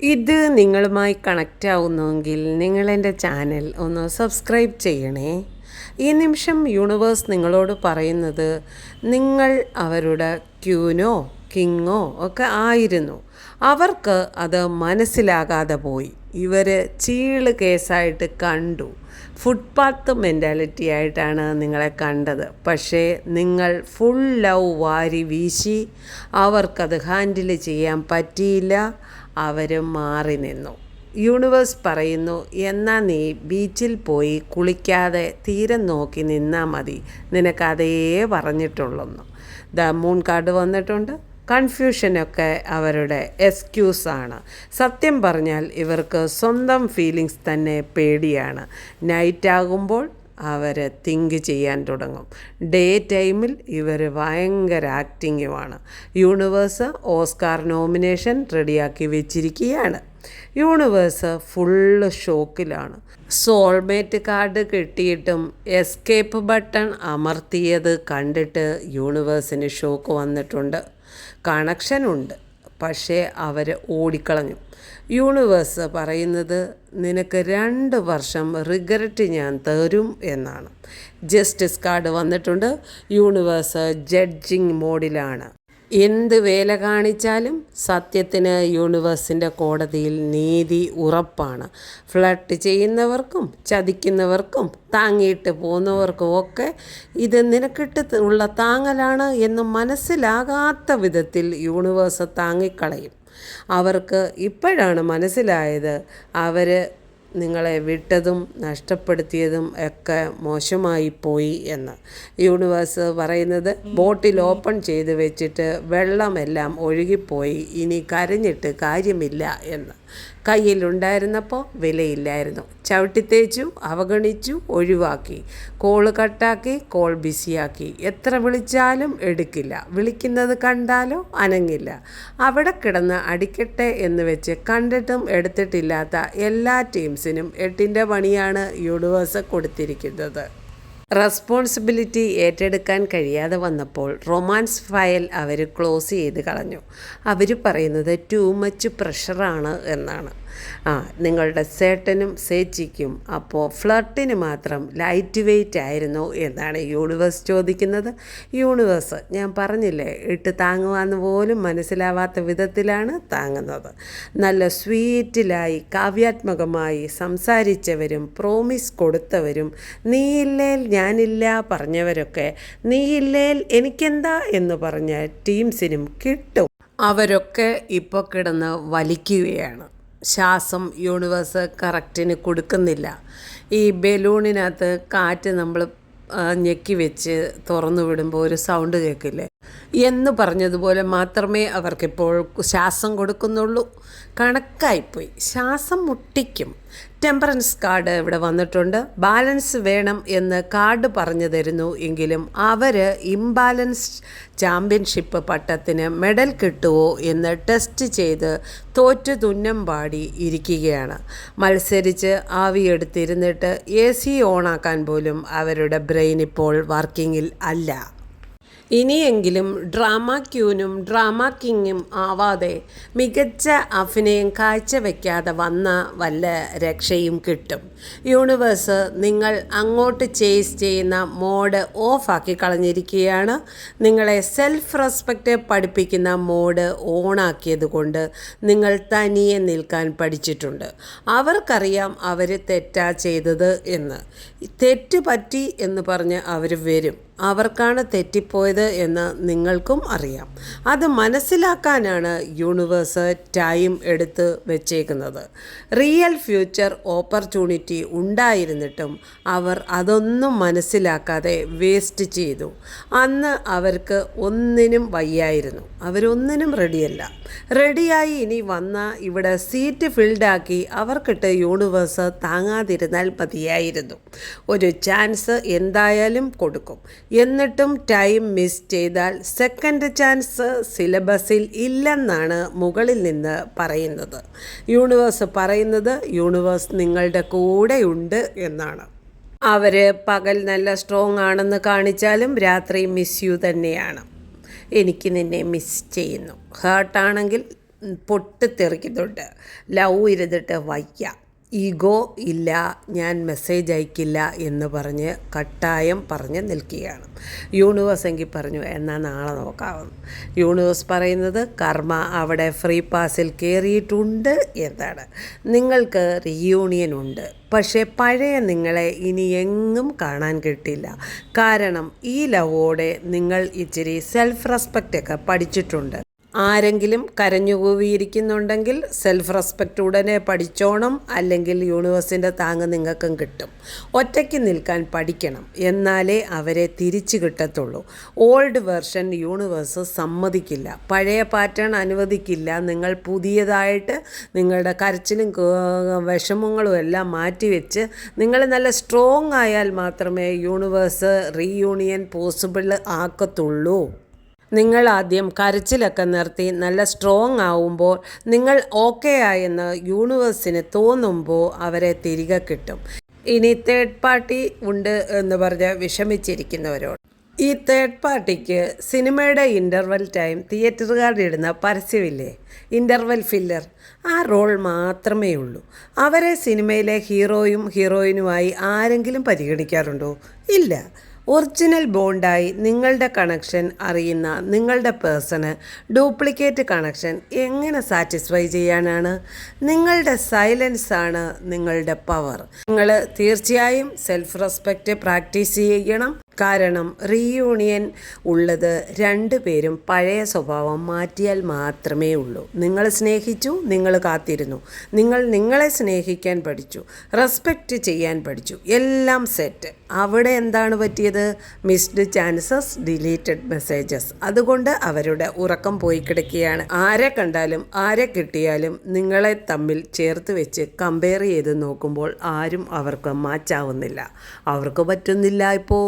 ഇത് നിങ്ങളുമായി കണക്റ്റ് ആവുന്നുവെങ്കിൽ നിങ്ങൾ എന്റെ ചാനൽ ഒന്ന് സബ്സ്ക്രൈബ് ചെയ്യണേ. ഈ നിമിഷം യൂണിവേഴ്സ് നിങ്ങളോട് പറയുന്നത് നിങ്ങൾ അവരുടെ ക്യൂനോ കിങ്ങോ ഒക്കെ ആയിരുന്നു. അവർക്ക് അത് മനസ്സിലാകാതെ പോയി. ഇവർ ചീൾ കേസായിട്ട് കണ്ടു. ഫുട്പാത്ത് മെന്റാലിറ്റി ആയിട്ടാണ് നിങ്ങളെ കണ്ടത്. പക്ഷേ നിങ്ങൾ ഫുൾ ലവ് വാരി വീശി. അവർക്കത് ഹാൻഡിൽ ചെയ്യാൻ പറ്റിയില്ല. അവർ മാറി നിന്നു. യൂണിവേഴ്സ് പറയുന്നു എന്നാൽ നീ ബീച്ചിൽ പോയി കുളിക്കാതെ തീരം നോക്കി നിന്നാൽ മതി. നിനക്കതേ പറഞ്ഞിട്ടുള്ളൂ ദ മൂൺ കാർഡ് വന്നിട്ടുണ്ട്. കൺഫ്യൂഷനൊക്കെ അവരുടെ എക്സ്ക്യൂസാണ് സത്യം പറഞ്ഞാൽ ഇവർക്ക് സ്വന്തം ഫീലിങ്സ് തന്നെ പേടിയാണ്. നൈറ്റ് ആകുമ്പോൾ അവർ തിങ്ക് ചെയ്യാൻ തുടങ്ങും. ഡേ ടൈമിൽ ഇവർ ഭയങ്കര ആക്ടിങ്ങുമാണ് യൂണിവേഴ്സ് ഓസ്കാർ നോമിനേഷൻ റെഡിയാക്കി വെച്ചിരിക്കുകയാണ്. യൂണിവേഴ്സ് ഫുള്ള് ഷോക്കിലാണ് സോൾമേറ്റ് കാർഡ് കിട്ടിയിട്ടും എസ്കേപ്പ് ബട്ടൺ അമർത്തിയത് കണ്ടിട്ട് യൂണിവേഴ്സിന് ഷോക്ക് വന്നിട്ടുണ്ട്. കണക്ഷൻ ഉണ്ട്. പക്ഷേ അവർ ഓടിക്കളഞ്ഞു. യൂണിവേഴ്സ് പറയുന്നത് നിനക്ക് രണ്ട് വർഷം റിഗ്രറ്റ് ഞാൻ തരും എന്നാണ്. ജസ്റ്റിസ് കാർഡ് വന്നിട്ടുണ്ട്. യൂണിവേഴ്സ് ജഡ്ജിങ് മോഡിലാണ്. എന്ത് വേല കാണിച്ചാലും സത്യത്തിന് യൂണിവേഴ്സിന്റെ കോടതിയിൽ നീതി ഉറപ്പാണ്. ഫ്ലട്ട് ചെയ്യുന്നവർക്കും ചതിക്കുന്നവർക്കും താങ്ങിയിട്ട് പോകുന്നവർക്കും ഒക്കെ ഇത് നിനക്കിട്ട് ഉള്ള താങ്ങലാണ് എന്ന് മനസ്സിലാകാത്ത വിധത്തിൽ യൂണിവേഴ്സ് താങ്ങിക്കളയും. അവർക്ക് ഇപ്പോഴാണ് മനസ്സിലായത് അവർ നിങ്ങളെ വിട്ടതും നഷ്ടപ്പെടുത്തിയതും ഒക്കെ മോശമായി പോയി എന്ന്. യൂണിവേഴ്സ് പറയുന്നത് ബോട്ടിൽ ഓപ്പൺ ചെയ്ത് വെച്ചിട്ട് വെള്ളമെല്ലാം ഒഴുകിപ്പോയി ഇനി കരഞ്ഞിട്ട് കാര്യമില്ല എന്ന്. കയ്യിലുണ്ടായിരുന്നപ്പോൾ വിലയില്ലായിരുന്നു. ചവിട്ടിത്തേച്ചു അവഗണിച്ചു ഒഴിവാക്കി. കോൾ കട്ടാക്കി കോൾ ബിസിയാക്കി. എത്ര വിളിച്ചാലും എടുക്കില്ല. വിളിക്കുന്നത് കണ്ടാലോ അനങ്ങില്ല. അവിടെ കിടന്ന് അടിക്കട്ടെ എന്ന് വെച്ച് കണ്ടിട്ടും എടുത്തിട്ടില്ലാത്ത എല്ലാ ടീംസിനും എട്ടിന്റെ പണിയാണ് യൂണിവേഴ്സ് കൊടുത്തിരിക്കുന്നത്. റെസ്പോൺസിബിലിറ്റി ഏറ്റെടുക്കാൻ കഴിയാതെ വന്നപ്പോൾ റൊമാൻസ് ഫയൽ അവർ ക്ലോസ് ചെയ്ത് കളഞ്ഞു. അവർ പറയുന്നത് ടു മച്ച് പ്രഷറാണ് എന്നാണ്. ആ നിങ്ങളുടെ സേട്ടനും സേച്ചിക്കും അപ്പോൾ ഫ്ലർട്ടിന് മാത്രം ലൈറ്റ് വെയിറ്റ് ആയിരുന്നു എന്നാണ് യൂണിവേഴ്സ് ചോദിക്കുന്നത്. യൂണിവേഴ്സ് ഞാൻ പറഞ്ഞില്ലേ ഇട്ട് താങ്ങുവാന്ന് പോലും മനസ്സിലാവാത്ത വിധത്തിലാണ് താങ്ങുന്നത്. നല്ല സ്വീറ്റിലായി കാവ്യാത്മകമായി സംസാരിച്ചവരും പ്രോമിസ് കൊടുത്തവരും നീയില്ലേൽ ഞാനില്ല പറഞ്ഞവരൊക്കെ നീയില്ലേൽ എനിക്കെന്താ? എന്ന് പറഞ്ഞ ടീംസിനും കിട്ടും. അവരൊക്കെ ഇപ്പോൾ കിടന്ന് വലിക്കുകയാണ്. ശ്വാസം യൂണിവേഴ്സ് കറക്റ്റിന് കൊടുക്കുന്നില്ല. ഈ ബലൂണിനകത്ത് കാറ്റ് നമ്മൾ ഞെക്കി വെച്ച് തുറന്നു വിടുമ്പോൾ ഒരു സൗണ്ട് കേൾക്കില്ലേ? എന്ന് പറഞ്ഞതുപോലെ മാത്രമേ അവർക്കിപ്പോൾ ശ്വാസം കൊടുക്കുന്നുള്ളൂ. കണക്കായിപ്പോയി. ശ്വാസം മുട്ടിക്കും. ടെമ്പറൻസ് കാർഡ് ഇവിടെ വന്നിട്ടുണ്ട്. ബാലൻസ് വേണം എന്ന് കാർഡ് പറഞ്ഞു തരുന്നു എങ്കിലും അവർ ഇംബാലൻസ് ചാമ്പ്യൻഷിപ്പ് പട്ടത്തിന് മെഡൽ കിട്ടുമോ എന്ന് ടെസ്റ്റ് ചെയ്ത് തോറ്റു തുന്നം പാടി ഇരിക്കുകയാണ്. മത്സരിച്ച് ആവിയെടുത്തിരുന്നിട്ട് എ സി ഓണാക്കാൻ പോലും അവരുടെ ബ്രെയിൻ ഇപ്പോൾ വർക്കിങ്ങിൽ അല്ല. ഇനിയെങ്കിലും ഡ്രാമ ക്യൂനും ഡ്രാമ കിങ്ങും ആവാതെ മികച്ച അഭിനയം കാഴ്ചവെക്കാതെ വന്ന വല്ല രക്ഷയും കിട്ടും. യൂണിവേഴ്സ് നിങ്ങൾ അങ്ങോട്ട് ചേസ് ചെയ്യുന്ന മോഡ് ഓഫാക്കി കളഞ്ഞിരിക്കുകയാണ്. നിങ്ങളെ സെൽഫ് റെസ്പെക്റ്റ് പഠിപ്പിക്കുന്ന മോഡ് ഓണാക്കിയത് കൊണ്ട് നിങ്ങൾ തനിയെ നിൽക്കാൻ പഠിച്ചിട്ടുണ്ട്. അവർക്കറിയാം അവർ തെറ്റാ ചെയ്തത് എന്ന്. തെറ്റ് പറ്റി എന്ന് പറഞ്ഞ് അവർ വരും. അവർക്കാണ് തെറ്റിപ്പോയത് എന്ന് നിങ്ങൾക്കും അറിയാം. അത് മനസ്സിലാക്കാനാണ് യൂണിവേഴ്സ് ടൈം എടുത്ത് വെച്ചേക്കുന്നത്. റിയൽ ഫ്യൂച്ചർ ഓപ്പർച്യൂണിറ്റി ഉണ്ടായിരുന്നിട്ടും അവർ അതൊന്നും മനസ്സിലാക്കാതെ വേസ്റ്റ് ചെയ്തു. അന്ന് അവർക്ക് ഒന്നിനും വയ്യായിരുന്നു. അവരൊന്നിനും റെഡിയല്ല. റെഡിയായി ഇനി വന്ന ഇവിടെ സീറ്റ് ഫിൽഡാക്കി അവർക്കിട്ട് യൂണിവേഴ്സ് താങ്ങാതിരുന്നാൽ മതിയായിരുന്നു. ഒരു ചാൻസ് എന്തായാലും കൊടുക്കും. എന്നിട്ടും ടൈം മിസ് ചെയ്താൽ സെക്കൻഡ് ചാൻസ് സിലബസിൽ ഇല്ലെന്നാണ് മുകളിൽ നിന്ന് പറയുന്നത്. യൂണിവേഴ്സ് പറയുന്നത് യൂണിവേഴ്സ് നിങ്ങളുടെ കൂടെയുണ്ട് എന്നാണ്. അവർ പകൽ നല്ല സ്ട്രോങ് ആണെന്ന് കാണിച്ചാലും രാത്രി മിസ് യു തന്നെയാണ്. എനിക്ക് നിന്നെ മിസ് ചെയ്യുന്നു. ഹേർട്ടാണെങ്കിൽ പൊട്ടിത്തെറിക്കുന്നുണ്ട്. ലവ് ഇരുന്നിട്ട് വയ്യ. ഈഗോ ഇല്ല ഞാൻ മെസ്സേജ് അയക്കില്ല എന്ന് പറഞ്ഞ് കട്ടായം പറഞ്ഞ് നിൽക്കുകയാണ്. യൂണിവേഴ്സ് എങ്കിൽ പറഞ്ഞു എന്നാൽ നാളെ നോക്കാമെന്ന് യൂണിവേഴ്സ് പറയുന്നത് കർമ്മ അവിടെ ഫ്രീ പാസിൽ കയറിയിട്ടുണ്ട് എന്താണ് നിങ്ങൾക്ക് റീയൂണിയൻ ഉണ്ട്. പക്ഷേ പഴയ നിങ്ങളെ ഇനി എങ്ങും കാണാൻ കിട്ടില്ല. കാരണം ഈ ലവോടെ നിങ്ങൾ ഇച്ചിരി സെൽഫ് റെസ്പെക്റ്റൊക്കെ പഠിച്ചിട്ടുണ്ട്. ആരെങ്കിലും കരഞ്ഞുകൂവിയിരിക്കുന്നുണ്ടെങ്കിൽ സെൽഫ് റെസ്പെക്റ്റ് ഉടനെ പഠിച്ചോണം അല്ലെങ്കിൽ യൂണിവേഴ്സിന്റെ താങ്ങ് നിങ്ങൾക്കും കിട്ടും. ഒറ്റയ്ക്ക് നിൽക്കാൻ പഠിക്കണം എന്നാലേ അവരെ തിരിച്ചു കിട്ടത്തുള്ളൂ. ഓൾഡ് വേർഷൻ യൂണിവേഴ്സ് സമ്മതിക്കില്ല. പഴയ പാറ്റേൺ അനുവദിക്കില്ല. നിങ്ങൾ പുതിയതായിട്ട് നിങ്ങളുടെ കരച്ചിലും വിഷമങ്ങളും എല്ലാം മാറ്റിവെച്ച് നിങ്ങൾ നല്ല സ്ട്രോങ് ആയാൽ മാത്രമേ യൂണിവേഴ്സ് റീയൂണിയൻ പോസിബിൾ ആക്കത്തുള്ളൂ. നിങ്ങൾ ആദ്യം കരച്ചിലൊക്കെ നിർത്തി നല്ല സ്ട്രോങ് ആവുമ്പോൾ നിങ്ങൾ ഓക്കെ ആയെന്ന് യൂണിവേഴ്സിന് തോന്നുമ്പോൾ അവരെ തിരികെ കിട്ടും. ഇനി തേർഡ് പാർട്ടി ഉണ്ട് എന്ന് പറഞ്ഞ് വിഷമിച്ചിരിക്കുന്നവരോട്. ഈ തേർഡ് പാർട്ടിക്ക് സിനിമയുടെ ഇന്റർവെൽ ടൈം തിയേറ്ററുകാരിടുന്ന പരസ്യമില്ലേ? ഇന്റർവെൽ ഫില്ലർ ആ റോൾ മാത്രമേ ഉള്ളൂ. അവരെ സിനിമയിലെ ഹീറോയും ഹീറോയിനുമായി ആരെങ്കിലും പരിഗണിക്കാറുണ്ടോ? ഇല്ല. ഒറിജിനൽ ബോണ്ടായി നിങ്ങളുടെ കണക്ഷൻ അറിയുന്ന നിങ്ങളുടെ പേഴ്സണ് ഡ്യൂപ്ലിക്കേറ്റ് കണക്ഷൻ എങ്ങനെ സാറ്റിസ്ഫൈ ചെയ്യാനാണ്? നിങ്ങളുടെ സൈലൻസ് ആണ് നിങ്ങളുടെ പവർ നിങ്ങൾ തീർച്ചയായും സെൽഫ് റെസ്പെക്റ്റ് പ്രാക്ടീസ് ചെയ്യണം. കാരണം റീയൂണിയൻ ഉള്ളത് രണ്ടുപേരും പഴയ സ്വഭാവം മാറ്റിയാൽ മാത്രമേ ഉള്ളൂ. നിങ്ങൾ സ്നേഹിച്ചു നിങ്ങൾ കാത്തിരുന്നു. നിങ്ങൾ നിങ്ങളെ സ്നേഹിക്കാൻ പഠിച്ചു റെസ്പെക്റ്റ് ചെയ്യാൻ പഠിച്ചു എല്ലാം സെറ്റ് അവിടെ എന്താണ് പറ്റിയത്? മിസ്ഡ് ചാൻസസ് ഡിലീറ്റഡ് മെസ്സേജസ് അതുകൊണ്ട് അവരുടെ ഉറക്കം പോയി കിടക്കുകയാണ്. ആരെ കണ്ടാലും ആരെ കിട്ടിയാലും നിങ്ങളെ തമ്മിൽ ചേർത്ത് വെച്ച് കമ്പയർ ചെയ്ത് നോക്കുമ്പോൾ ആരും അവർക്ക് മാച്ചാവുന്നില്ല അവർക്ക് പറ്റുന്നില്ല ഇപ്പോൾ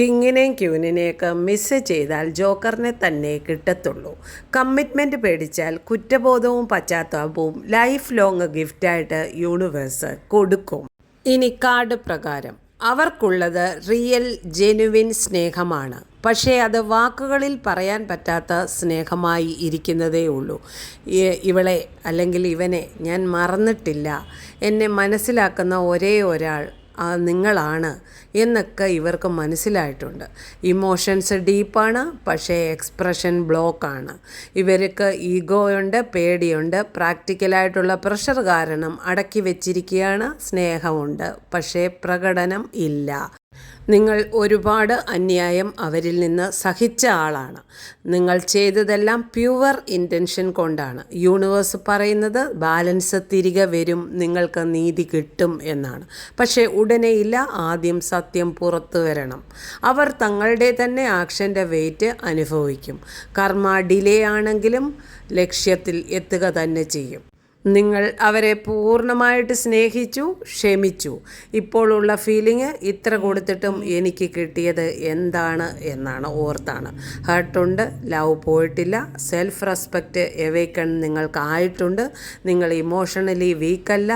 കിങ്ങിനെയും ക്യൂനിനെയൊക്കെ മിസ് ചെയ്താൽ ജോക്കറിനെ തന്നെ കിട്ടത്തുള്ളൂ. കമ്മിറ്റ്മെന്റ് പേടിച്ചാൽ കുറ്റബോധവും പശ്ചാത്താപവും ലൈഫ് ലോങ് ഗിഫ്റ്റായിട്ട് യൂണിവേഴ്സ് കൊടുക്കും. ഇനി കാർഡ് പ്രകാരം. അവർക്കുള്ളത് റിയൽ ജെനുവിൻ സ്നേഹമാണ്. പക്ഷേ അത് വാക്കുകളിൽ പറയാൻ പറ്റാത്ത സ്നേഹമായി ഇരിക്കുന്നതേ ഉള്ളൂ. ഇവളെ അല്ലെങ്കിൽ ഇവനെ ഞാൻ മറന്നിട്ടില്ല. എന്നെ മനസ്സിലാക്കുന്ന ഒരേ ഒരാൾ നിങ്ങളാണ് എന്നൊക്കെ ഇവർക്ക് മനസ്സിലായിട്ടുണ്ട്. ഇമോഷൻസ് ഡീപ്പാണ് പക്ഷേ എക്സ്പ്രഷൻ ബ്ലോക്കാണ് ഇവർക്ക് ഈഗോയുണ്ട് പേടിയുണ്ട് പ്രാക്ടിക്കലായിട്ടുള്ള പ്രഷർ കാരണം അടക്കി വെച്ചിരിക്കുകയാണ് സ്നേഹമുണ്ട് പക്ഷേ പ്രകടനം ഇല്ല. നിങ്ങൾ ഒരുപാട് അന്യായം അവരിൽ നിന്ന് സഹിച്ച ആളാണ്. നിങ്ങൾ ചെയ്തതെല്ലാം പ്യുവർ ഇന്റൻഷൻ കൊണ്ടാണ്. യൂണിവേഴ്സ് പറയുന്നത് ബാലൻസ് തിരികെ വരും നിങ്ങൾക്ക് നീതി കിട്ടും എന്നാണ്. പക്ഷേ ഉടനെയില്ല ആദ്യം സത്യം പുറത്തു വരണം. അവർ തങ്ങളുടെ തന്നെ ആക്ഷന്റെ വെയിറ്റ് അനുഭവിക്കും. കർമ്മ ഡിലേ ആണെങ്കിലും ലക്ഷ്യത്തിൽ എത്തുക തന്നെ ചെയ്യും. നിങ്ങൾ അവരെ പൂർണമായിട്ട് സ്നേഹിച്ചു ക്ഷമിച്ചു. ഇപ്പോഴുള്ള ഫീലിംഗ് ഇത്ര കൊടുത്തിട്ടും എനിക്ക് കിട്ടിയത് എന്താണ് എന്നാണ് ഓർത്താണ്. ഹർട്ടുണ്ട് ലവ് പോയിട്ടില്ല. സെൽഫ് റെസ്പെക്റ്റ് എവേക്കൺ നിങ്ങൾക്കായിട്ടുണ്ട്. നിങ്ങൾ ഇമോഷണലി വീക്കല്ല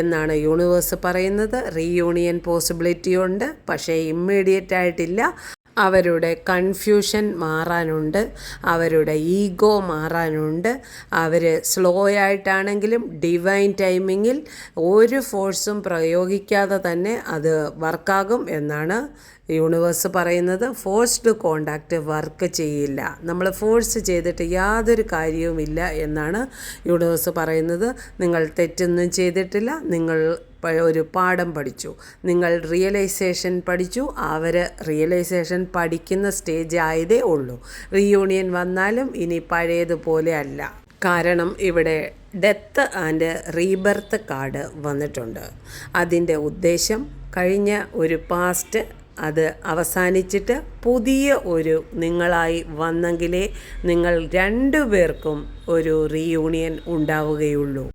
എന്നാണ് യൂണിവേഴ്സ് പറയുന്നത്. റീയൂണിയൻ പോസിബിലിറ്റി ഉണ്ട് പക്ഷേ ഇമ്മീഡിയറ്റ് ആയിട്ടില്ല. അവരുടെ കൺഫ്യൂഷൻ മാറാനുണ്ട് അവരുടെ ഈഗോ മാറാനുണ്ട് അവർ സ്ലോ ആയിട്ടാണെങ്കിലും ഡിവൈൻ ടൈമിങ്ങിൽ ഒരു ഫോഴ്സും പ്രയോഗിക്കാതെ തന്നെ അത് വർക്കാകും എന്നാണ് യൂണിവേഴ്സ് പറയുന്നത് ഫോഴ്സ്ഡ് കോണ്ടാക്റ്റ് വർക്ക് ചെയ്യില്ല. നമ്മൾ ഫോഴ്സ് ചെയ്തിട്ട് യാതൊരു കാര്യവുമില്ല എന്നാണ് യൂണിവേഴ്സ് പറയുന്നത്. നിങ്ങൾ തെറ്റൊന്നും ചെയ്തിട്ടില്ല. നിങ്ങൾ ഒരു പാഠം പഠിച്ചു. നിങ്ങൾ റിയലൈസേഷൻ പഠിച്ചു. അവർ റിയലൈസേഷൻ പഠിക്കുന്ന സ്റ്റേജ് ആയതേ ഉള്ളൂ. റീയൂണിയൻ വന്നാലും ഇനി പഴയതുപോലെ അല്ല. കാരണം ഇവിടെ ഡെത്ത് ആൻഡ് റീബർത്ത് കാർഡ് വന്നിട്ടുണ്ട്. അതിന്റെ ഉദ്ദേശം കഴിഞ്ഞ ഒരു പാസ്റ്റ് അത് അവസാനിച്ചിട്ട് പുതിയ ഒരു നിങ്ങളായി വന്നെങ്കിലേ നിങ്ങൾ രണ്ടു പേർക്കും ഒരു റീയൂണിയൻ ഉണ്ടാവുകയുള്ളൂ.